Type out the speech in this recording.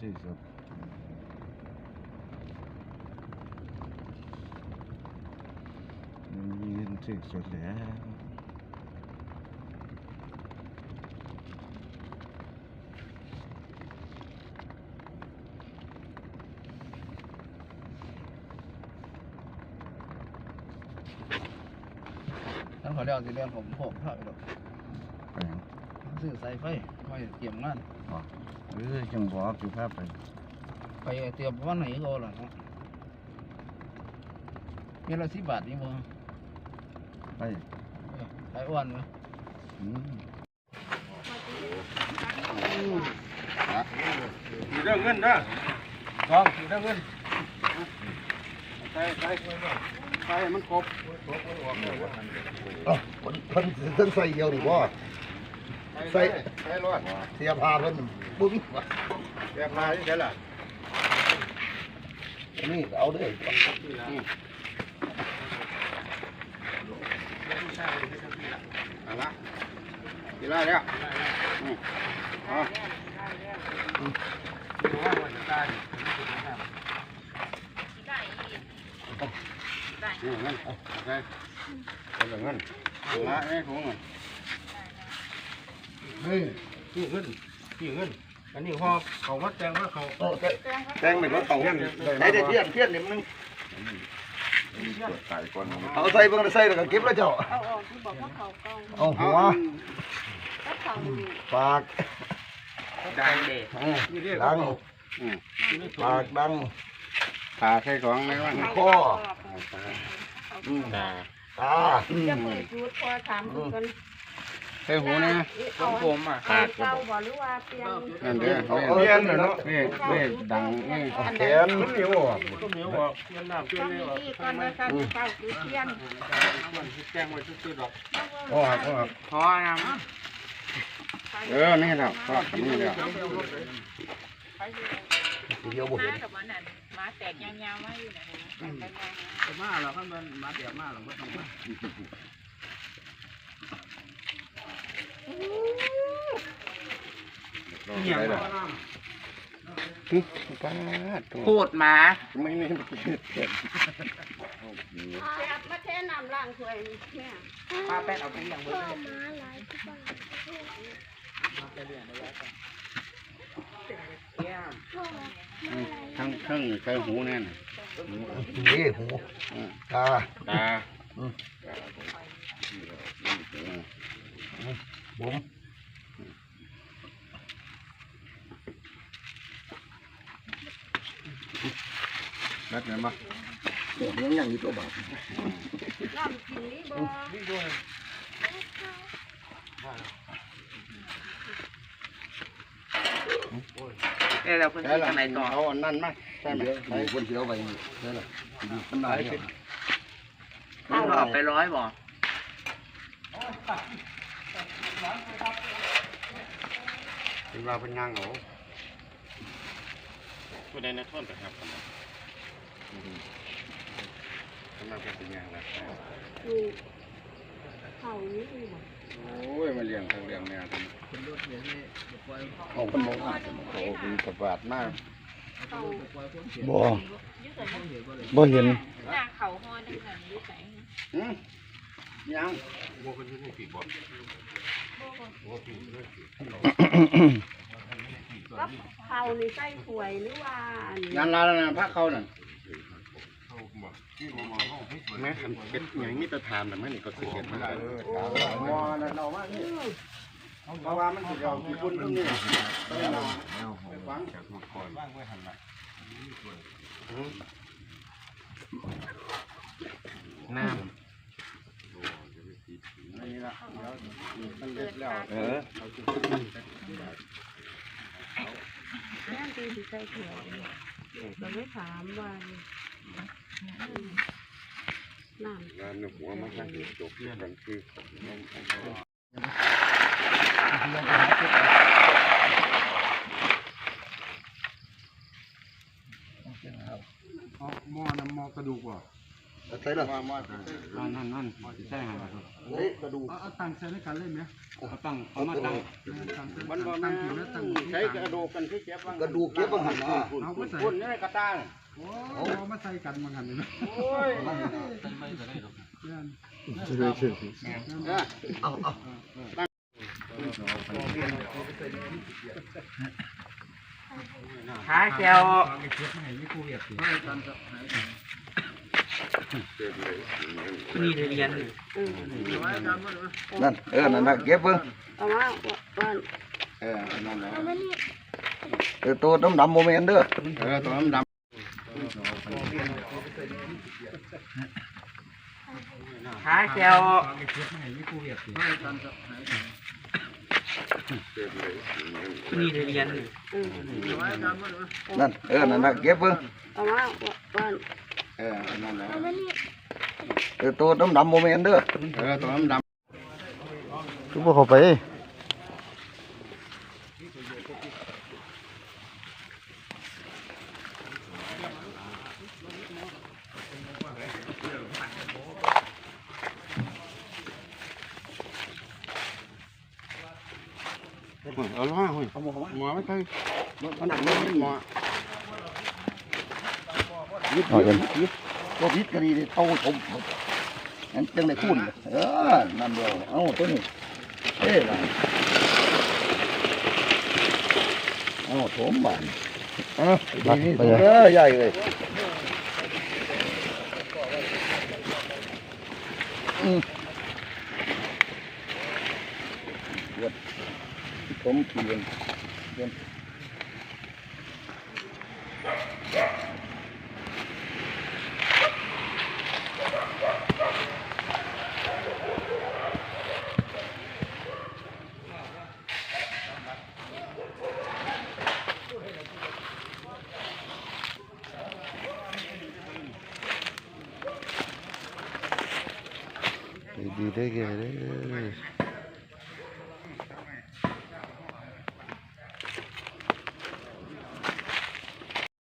ซื้อสดมันมีเงินซื้อส ซื้อสายไฟไว้เตรียมงานบอกเออจังบอกสิพาไปไปเตรียมวันไหนก็ล่ะเนาะเมตรละสิบบาทนี่มั้งไปขายอ้วนไหมอืมมีเรื่องเงินนะลองมีเรื่องเงินใส่ใส่ใส่ให้มันครบเอ้าเพิ่นเพิ่นสิเพิ่นใส่เดียวนี่บ่ ใส่ใส่รอดเสียผ้าเพิ่นบ่มีวะแยกมาที่ไหนล่ะอันนี่เอาเด้อเอาละกีฬาแล้วอืมเอานี่เงินเอาใส่เอาเงินเอาละนี่ถุงเงิน เฮ้ยนี่เงินนี่เงินอันนี้พอเขาวัดแจงว่าเขาเอาแต่แจงเป็นว่าเขาเงินใส่แต่เทียนเทียนนี่มันตายก่อนเอาใส่เบิ่งใส่แล้วก็เก็บแล้วเจ้าเอาออกที่บอกว่าเขากล้องเอาหัวก็เขาอยู่ปากดังเด็กเออดังปากดังขาใส่ของในวันคออืมตาตาจะเปิดชุดพอถามดูกัน ใส่หูนะเอาผมอะขาดเก่าบ่หรือว่าเปลี่ยนนั่นเด้อเอาเอาเรีเทียยนนเนาะเนาะนี่นี่ดังนี่เอาแขนมันเหนียวอะมันเหนียวอะเทียนน้ำเทียนต้องนี่มีอะที่ก่อนนะกันเก่าคือเทียนมันแจ้งไว้ซื่อๆดอกโอ้ครับโอ้ครับพอนะเออนี่แล้วพอนี่แล้วเดียวบ่เห็นกับมันนั่นมาแตกยาวๆมาอยู่ไหนแตกยาวมาแล้วขั้นมันมาเดี๋ยวมาแล้วไม่ต้องมา นี่ยังป้าดพูดมาไม่ไม่ๆมาแท่น้ำล้างถ้วยเนี่ยป้าแป้นเอาไปอย่างเบอร์ทั้งทั้งใส่หูแน่นนี่หูตาตาบุ๋มนัดไหนมายังยังอยู่ตัวบาดน้ำกินนี่บ่เอ้เราคนใส่ที่ละทางไหนต่อเอาอันนั้นมา ใส่ไหมเดี๋ยวใส่คนเดียวไว้นี่ได้ละดูขนาดนี้เข้าออกไปร้อยบ่ เป็นว่าเป็นยังเหรอผู้ใดในท่อนไปครับกำลังเป็นยังไงนี่เขานี่บ่โอ้ยมาเลี้ยงทางเลี้ยงเนี่ยเป็นรถเดี๋ยวนี้เดี๋ยวปล่อยโอ้คนมองโอ้เป็นกระบาดมากเขาปล่อยคนเสียบ่อยู่ไสนะเห็นบ่เลยบ่เห็นหน้าเขาฮอนึงกันอยู่ไสอืม ยังก็เขานี่ใส่ถวยหรือว่าอันนี้ยันลาล้วนะพักเขานั่นแม่ขันเป็ดอย่างนี้จะทานแต่ไม่นี่ก็คือเห็ดมันได้เลยมอนั่นเอามานี่เพราะว่ามันสิเอาญี่ปุ่นตรงนี้ไปเอาไปฟังจากหมดก่อนว่างไว้หันละน้ำนี่ละเดี๋ยว มันเล็ดแล้วเออแม่นตีสิใส่ถ้วยก็เลยถามว่าน้ำงานหัวมันให้จบกันคือของน้องของเราหม้อน้ำหม้อกระดูกว่ะ ใส่ละนั่นนั่นนั่นใช่ครับเฮ้ยกระดูกเอาตั้งใส่ในกันเลยไหมเอาตั้งเอามาตั้งมันบ่ตั้งกินแล้วตั้งใช้กระดูกกันที่เจ็บกระดูกเก็บบังหันนะเอาไปใส่นี่กระตังเอามาใส่กันมาหันเลยนะโอ้ยเอาเอาขาแก้ว นี่เรียนนั่นเออนั่นน่ะเก็บเบิ่งเอามาวันเออนั่นแหละเออตัวดำๆโมเมนเด้อเออตัวดำขาแก้วนี่เรียนนั่นเออนั่นน่ะเก็บเบิ่งเอามาวัน เออนั่นแหละเออตัวดำๆโมเมนเด้อเออตัวดำคือบ่เข้าไปเอาล่ะเฮ้ยหมอไม่ใช่ขนาดนี้หมอ เอาเห็นตัวพิษก็ดีเลยเต้าชมงั้นจังได้คูณเออนั่นเดียวเอ้าตัวนี้เอ้ยล่ะเอ้าโถมบ้านเออดีนี่เออใหญ่เลยอืมเดี๋ยวผมเปลี่ยนดีๆได้อแกเด้อ